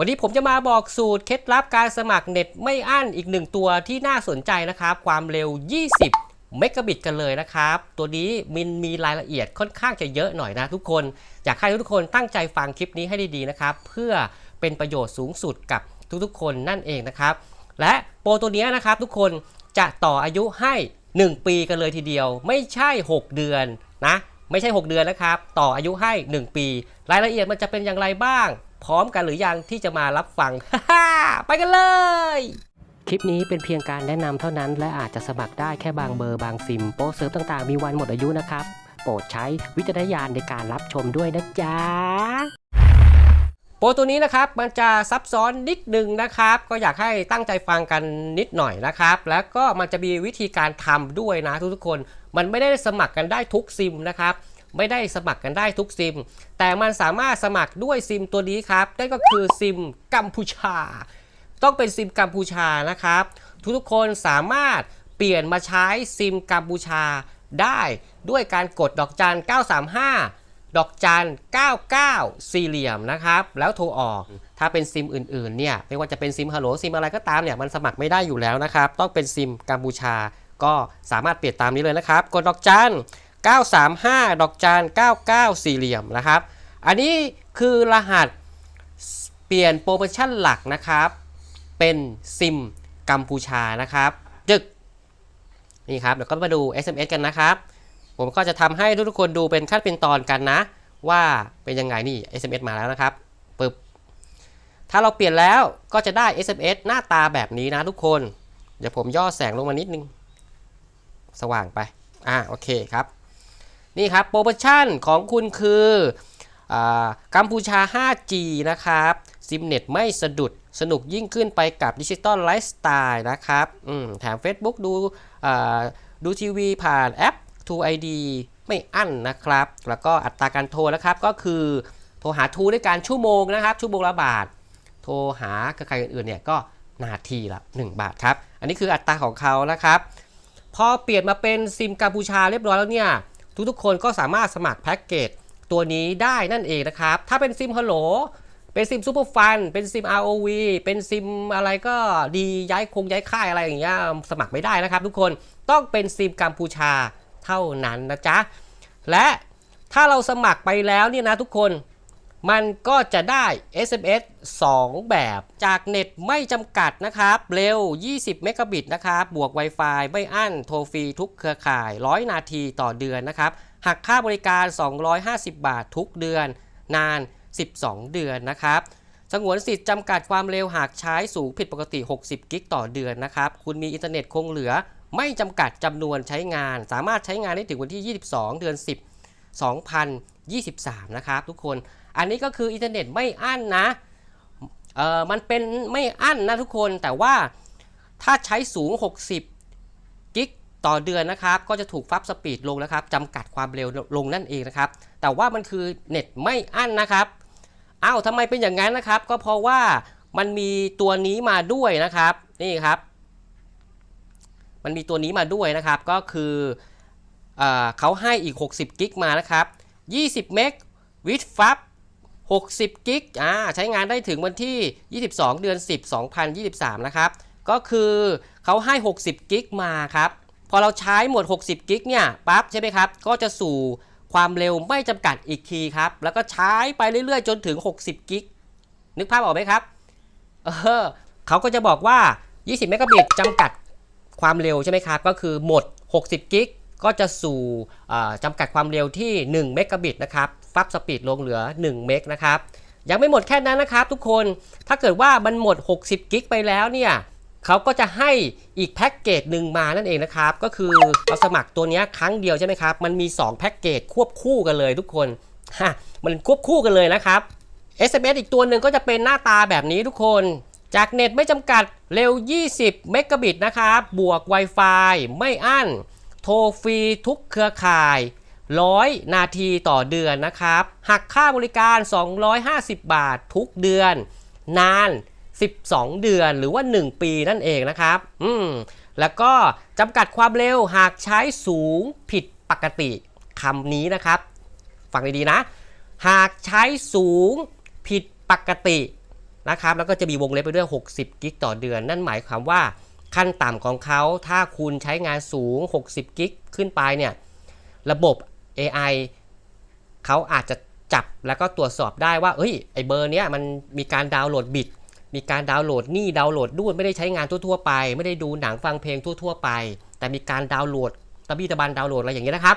วันนี้ผมจะมาบอกสูตรเคล็ดลับการสมัครเน็ตไม่อั้นอีกหนึ่งตัวที่น่าสนใจนะครับ ความเร็ว 20 เมกะบิตกันเลยนะครับ ตัวนี้มินมีรายละเอียดค่อนข้างจะเยอะหน่อยนะทุกคน อยากให้ทุกคนตั้งใจฟังคลิปนี้ให้ดีๆนะครับ เพื่อเป็นประโยชน์สูงสุดกับทุกๆ คนนั่นเองนะครับ และโปรตัวนี้นะครับทุกคนจะต่ออายุให้ 1 ปีกันเลยทีเดียว ไม่ใช่ 6 เดือนนะไม่ใช่ 6 เดือนนะครับ ต่ออายุให้ 1 ปี รายละเอียดมันจะเป็นอย่างไรบ้าง พร้อมกันหรือยังที่จะมารับฟัง ไปกันเลย คลิปนี้เป็นเพียงการแนะนำเท่านั้น และอาจจะสมัครได้แค่บางเบอร์บางซิม โปรเซิร์ฟต่างๆ มีวันหมดอายุนะครับ โปรดใช้วิจารณญาณในการรับชมด้วยนะจ๊ะ โปรตัวนี้นะครับมันจะซับซ้อนนิดนึงนะครับ ก็อยากให้ตั้งใจฟังกันนิดหน่อยนะครับ แล้วก็มันจะมีวิธีการทำด้วยนะทุกๆคน มันไม่ได้สมัครกันได้ทุกซิมนะครับ ไม่ได้สมัครกันได้ทุกซิม แต่มันสามารถสมัครด้วยซิมตัวนี้ครับนั่นก็คือซิมกัมพูชา ต้องเป็นซิมกัมพูชานะครับ ทุกๆคนสามารถเปลี่ยนมาใช้ซิมกัมพูชาได้ด้วยการกดดอกจัน 935 ดอกจัน 99 สี่เหลี่ยมนะครับ แล้วโทรออก ถ้าเป็นซิมอื่นๆ เนี่ย ไม่ว่าจะเป็นซิมฮัลโหลซิมอะไรก็ตามเนี่ย มันสมัครไม่ได้อยู่แล้วนะครับ ต้องเป็นซิมกัมพูชา ก็สามารถเปลี่ยนตามนี้เลยนะครับ กดดอกจัน 935 ดอกจัน99 สี่เหลี่ยมนะครับ อันนี้คือรหัสเปลี่ยนโปรโมชั่นหลักนะครับ เป็นซิมกัมพูชานะครับจึกนี่ครับเดี๋ยวก็มาดู SMS กันนะครับ ผมก็จะทำให้ทุกๆคนดูเป็นขั้นเป็นตอนกันนะ ว่าเป็นยังไงนี่ SMS มาแล้วนะครับปึ๊บถ้าเราเปลี่ยนแล้วก็จะได้ SMS หน้าตาแบบนี้นะทุกคน เดี๋ยวผมย่อแสงลงมานิดนึง สว่างไป อ่า โอเคครับ นี่ครับโปรโมชั่นของคุณคืออกัมพูชา 5G นะครับซิมเน็ตไม่สะดุดสนุกยิ่งขึ้นไปกับดิจิตอลไลฟ์สไตล์นะครับอืมแถม Facebook ดูอ่าดูทีวีผ่านแอป True ID ไม่อั้นนะครับ แล้วก็อัตราการโทรนะครับก็คือ โทรหาทูด้วยการชั่วโมงนะครับ ชั่วโมงละบาท โทรหาเครือข่ายอื่นๆเนี่ยก็นาทีละ 1 บาทครับ อันนี้คืออัตราของเขานะครับ พอเปลี่ยนมาเป็นซิมกัมพูชาเรียบร้อยแล้วเนี่ย ทุกๆ คนก็สามารถสมัครแพ็กเกจตัวนี้ได้นั่นเองนะครับ ถ้าเป็นซิมฮัลโหลเป็นซิมซูเปอร์ฟันเป็นซิม ROV เป็นซิมอะไรก็ดีย้ายคงย้ายค่ายอะไรอย่างเงี้ยสมัครไม่ได้นะครับ ทุกคนต้องเป็นซิมกัมพูชาเท่านั้นนะจ๊ะและถ้าเราสมัครไปแล้วเนี่ยนะทุกคน มันก็จะได้ SMS 2 แบบ จากเน็ตไม่จำกัดนะครับ เร็ว 20 เมกะบิตนะครับ บวก Wi-Fi ไม่อั้น โทรฟรีทุกเครือข่าย 100 นาทีต่อเดือนนะครับ หักค่าบริการ 250 บาททุกเดือน นาน 12 เดือนนะครับสงวนสิทธิ์จำกัดความเร็วหากใช้สูงผิดปกติ 60 กิกต่อเดือนนะครับ คุณมีอินเทอร์เน็ตคงเหลือ ไม่จำกัดจำนวนใช้งาน สามารถใช้งานได้ถึงวันที่ 22 เดือน 10 23 นะครับทุกคน อันนี้ก็คืออินเทอร์เน็ตไม่อั้นนะ เออมันเป็นไม่อั้นนะทุกคน แต่ว่าถ้าใช้สูง 60 กิกต่อเดือนนะครับ ก็จะถูกฟับสปีดลงนะครับจำกัดความเร็วลงนั่นเองนะครับ แต่ว่ามันคือเน็ตไม่อั้นนะครับ อ้าวทำไมเป็นอย่างนั้นนะครับ ก็เพราะว่ามันมีตัวนี้มาด้วยนะครับ นี่ครับ มันมีตัวนี้มาด้วยนะครับ ก็คือเอเขาให้อีก 60 กิกมานะครับ 20 เมกวิดฟับ60 กิกอ่าใช้งานได้ถึงวันที่ 22 เดือน 10 2023 นะครับ ก็คือเขาให้ 60 กิกมาครับ พอเราใช้หมด 60 กิกเนี่ยปั๊บใช่ไหมครับ ก็จะสู่ความเร็วไม่จำกัดอีกทีครับ แล้วก็ใช้ไปเรื่อยๆ จนถึง 60 กิก นึกภาพออกไหมครับ เออเขาก็จะบอกว่า 20 เมกะบิตจำกัดความเร็วใช่ไหมครับ ก็คือหมด 60 กิก ก็จะสู่จำกัดความเร็วที่ 1 เมกะบิตนะครับฟับสปีดลงเหลือ 1 เมกนะครับยังไม่หมดแค่นั้นนะครับทุกคนถ้าเกิดว่ามันหมด 60 กิกไปแล้วเนี่ยเขาก็จะให้อีกแพ็กเกจหนึ่งมานั่นเองนะครับ ก็คือเราสมัครตัวนี้ครั้งเดียวใช่ไหมครับ มันมี 2 แพ็กเกจควบคู่กันเลยทุกคนฮะมันควบคู่กันเลยนะครับ SMS อีกตัวหนึ่งก็จะเป็นหน้าตาแบบนี้ทุกคน จากเน็ตไม่จำกัดเร็ว 20 เมกะบิตนะครับ บวก Wi-Fi ไม่อั้น ทรฟรีทุกเครือข่าย 100 นาทีต่อเดือนนะครับ หักค่าบริการ 250 บาททุกเดือน นาน 12 เดือนหรือว่า 1 ปีนั่นเองนะครับ อืม แล้วก็จำกัดความเร็วหากใช้สูงผิดปกติคำนี้นะครับ ฟังดีๆนะ หากใช้สูงผิดปกตินะครับ แล้วก็จะมีวงเล็บไปด้วย 60 กิกต่อเดือน นั่นหมายความว่า ขั้นต่ำของเขา ถ้าคุณใช้งานสูง 60 กิกขึ้นไปเนี่ย ระบบ AI เขาอาจจะจับแล้วก็ตรวจสอบได้ว่า เอ้ย ไอเบอร์เนี้ยมันมีการดาวน์โหลดบิต มีการดาวน์โหลดนี่ดาวน์โหลดด้วยไม่ได้ใช้งานทั่วๆไป ไม่ได้ดูหนังฟังเพลงทั่วๆไป แต่มีการดาวน์โหลดตะบี้ตะบันดาวน์โหลดอะไรอย่างเงี้ยนะครับ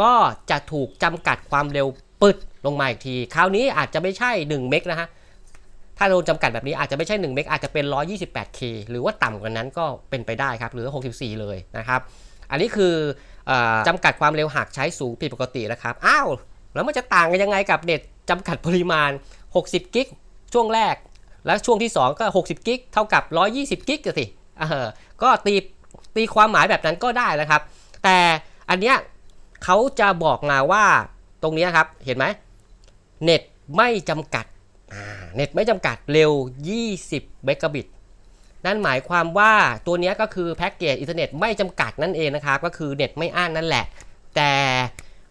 ก็จะถูกจำกัดความเร็วปึดลงมาอีกที คราวนี้อาจจะไม่ใช่ 1 เมกนะฮะ ถ้าโดนจำกัดแบบนี้อาจจะไม่ใช่ 1 เมกอาจจะเป็น 128K หรือว่าต่ำกว่านั้นก็เป็นไปได้ครับ หรือ 64 เลยนะครับ อันนี้คืออจำกัดความเร็วหากใช้สูงผิดปกตินะครับ อ้าว แล้วมันจะต่างกันยังไงกับเน็ตจำกัดปริมาณ 60 กิก ช่วงแรก แล้วช่วงที่ 2 ก็ 60 กิก เท่ากับ 120 กิกสิเออก็ตีตีความหมายแบบนั้นก็ได้นะครับ แต่อันเนี้ยเขาจะบอกมาว่าตรงนี้ครับ เห็นไหมเน็ตไม่จำกัด เน็ตไม่จำกัดเร็ว 20 เมกะบิต นั่นหมายความว่าตัวนี้ก็คือแพ็กเกจอินเทอร์เน็ตไม่จำกัดนั่นเองนะครับ ก็คือเน็ตไม่อั้นนั่นแหละ แต่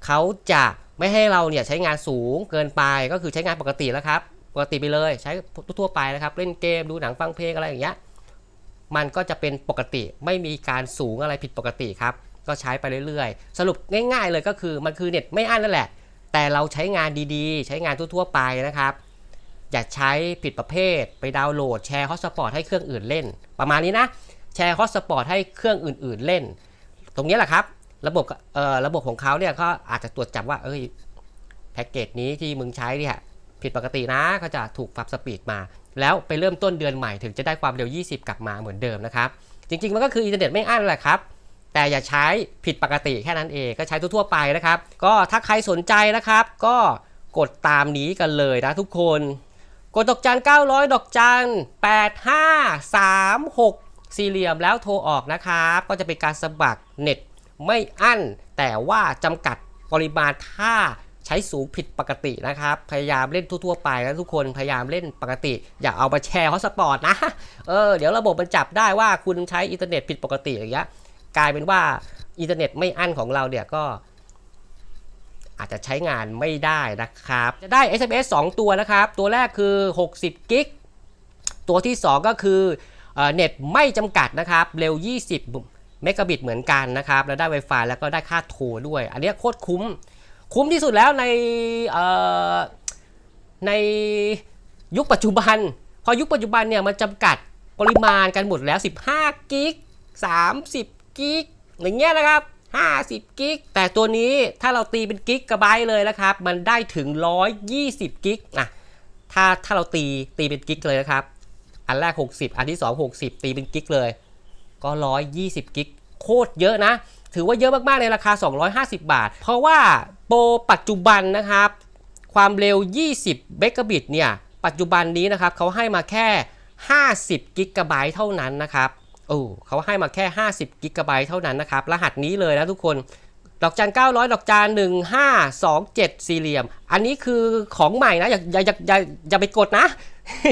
เขาจะไม่ให้เราเนี่ยใช้งานสูงเกินไปก็คือใช้งานปกติแล้วครับ ปกติไปเลยใช้ทั่วไปนะครับ เล่นเกมดูหนังฟังเพลงอะไรอย่างเงี้ยมันก็จะเป็นปกติไม่มีการสูงอะไรผิดปกติครับ ก็ใช้ไปเรื่อยๆ สรุปง่าย ๆ เลยก็คือมันคือเน็ตไม่อั้นนั่นแหละ แต่เราใช้งานดีๆ ใช้งานทั่วๆไปนะครับ อย่าใช้ผิดประเภท ไปดาวน์โหลดแชร์ฮอตสปอร์ตให้เครื่องอื่นเล่น ประมาณนี้นะ แชร์ฮอตสปอร์ตให้เครื่องอื่น ๆเล่น ตรงนี้แหละครับ ระบบเอ่อระบบของเขาเนี่ยก็อาจจะตรวจจับว่าเอ้ยแพ็กเกจนี้ที่มึงใช้เนี่ยผิดปกตินะก็จะถูกปรับสปีดมา แล้วไปเริ่มต้นเดือนใหม่ถึงจะได้ความเร็ว 20 กลับมาเหมือนเดิมนะครับ จริง ๆ มันก็คืออินเทอร์เน็ตไม่อั้นแหละครับแต่อย่าใช้ผิดปกติแค่นั้นเองก็ใช้ทั่วๆไปนะครับ ก็ถ้าใครสนใจนะครับ ก็กดตามนี้กันเลยนะทุกคน กดดอกจัน 900 ดอกจัน 8536 สี่เหลี่ยมแล้วโทรออกนะครับ ก็จะเป็นการสมัครเน็ตไม่อั้น แต่ว่าจำกัดปริมาณถ้าใช้สูงผิดปกตินะครับ พยายามเล่นทั่วๆไปนะทุกคนพยายามเล่นปกติ อย่าเอามาแชร์ฮอสปอร์ตนะ เออเดี๋ยวระบบมันจับได้ว่าคุณใช้อินเทอร์เน็ตผิดปกติอย่างเงี้ยกลายเป็นว่าอินเทอร์เน็ตไม่อั้นของเราเนี่ยก็ อาจจะใช้งานไม่ได้นะครับ จะได้ SMS 2 ตัวนะครับ ตัวแรกคือ 60 กิก ตัวที่ 2 ก็คือเน็ตไม่จำกัดนะครับ เร็ว 20 เมกะบิตเหมือนกันนะครับ แล้วได้ Wi-Fi แล้วก็ได้ค่าโทรด้วย อันนี้โคตรคุ้ม คุ้มที่สุดแล้วในในยุคปัจจุบัน พอยุคปัจจุบันเนี่ยมันจำกัดปริมาณกันหมดแล้ว 15 กิก 30 กิกอย่างเงี้ยนะครับ 50 กิก แต่ตัวนี้ถ้าเราตีเป็นกิกกะไบต์เลยนะครับ มันได้ถึง 120 กิกอะถ้าถ้าเราตีตีเป็นกิกเลยนะครับ อันแรก 60 อันที่ 2 60 ตีเป็นกิกเลย ก็ 120 กิก โคตรเยอะนะ ถือว่าเยอะมาก ๆ ในราคา 250 บาท เพราะว่าโปรปัจจุบันนะครับ ความเร็ว 20เมกะบิตเนี่ย ปัจจุบันนี้นะครับเขาให้มาแค่ 50 กิกะไบต์เท่านั้นนะครับ โอ้เขาให้มาแค่ 50กิกะไบต์เท่านั้นนะครับ รหัสนี้เลยนะทุกคน ดอกจัน900 ดอกจัน1527 สี่เหลี่ยม อันนี้คือของใหม่นะอย่าอย่าอย่าอย่าอย่าไปกดนะ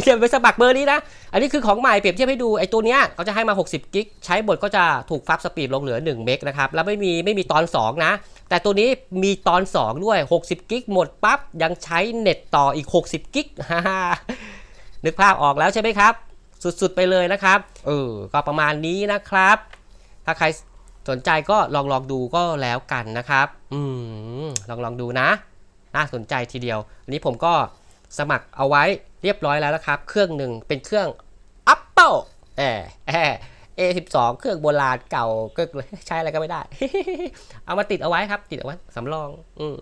อย่าไปสมัครเบอร์นี้นะ อันนี้คือของใหม่เปรียบเทียบให้ดูไอ้ตัวเนี้ยเขาจะให้มา 60กิกใช้บทก็จะถูกฟับสปีดลงเหลือ 1 เมกนะครับ แล้วไม่มีไม่มีตอน 2 นะ แต่ตัวนี้มีตอน 2 ด้วย 60กิกหมดปั๊บยังใช้เน็ตต่ออีก 60กิกนึกภาพออกแล้วใช่ไหมครับ สุดๆไปเลยนะครับ เออ ก็ประมาณนี้นะครับ ถ้าใครสนใจก็ลองลองดูก็แล้วกันนะครับ อืม ลองลองดูนะ น่าสนใจทีเดียว อันนี้ผมก็สมัครเอาไว้เรียบร้อยแล้วนะครับ เครื่องหนึ่งเป็นเครื่อง Apple แอแอ A12 เครื่องโบราณเก่าก็ใช้อะไรก็ไม่ได้ เอามาติดเอาไว้ครับ ติดเอาไว้สำรอง อืม